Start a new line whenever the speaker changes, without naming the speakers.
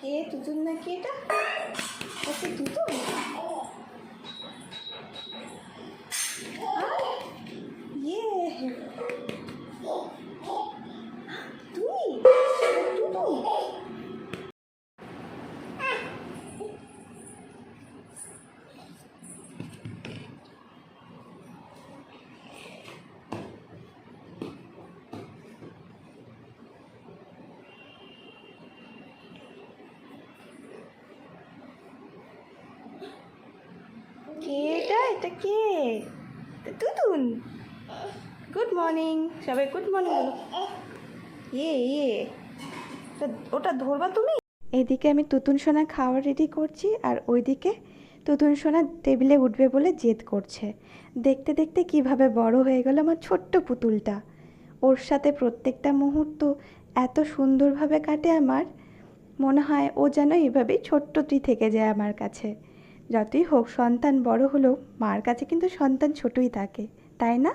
কে তুতুন নাকি এটা ওকে তুতুন আহ, ইয়ে তুই তুতুন কে এটা কে? তুতুন গুড মর্নিং সবাই গুড মর্নিং বলো। ইয়ে ইয়ে ওটা- ধরবা তুমি? এদিকে আমি তুতুন সোনা খাওয়ার রেডি করছি আর ওইদিকে তুতুন সোনা টেবিলে উঠবে বলে জেদ করছে। দেখতে দেখতে কীভাবে বড় হয়ে গেল আমার ছোট্ট পুতুলটা। ওর সাথে প্রত্যেকটা মুহূর্ত এত সুন্দরভাবে কাটে আমার। মনে হয় ও যেন এইভাবেই ছোট্টটি থেকে যায় আমার কাছে। যতই হোক সন্তান বড় হলেও মার কাছে কিন্তু সন্তান ছোটই থাকে তাই না?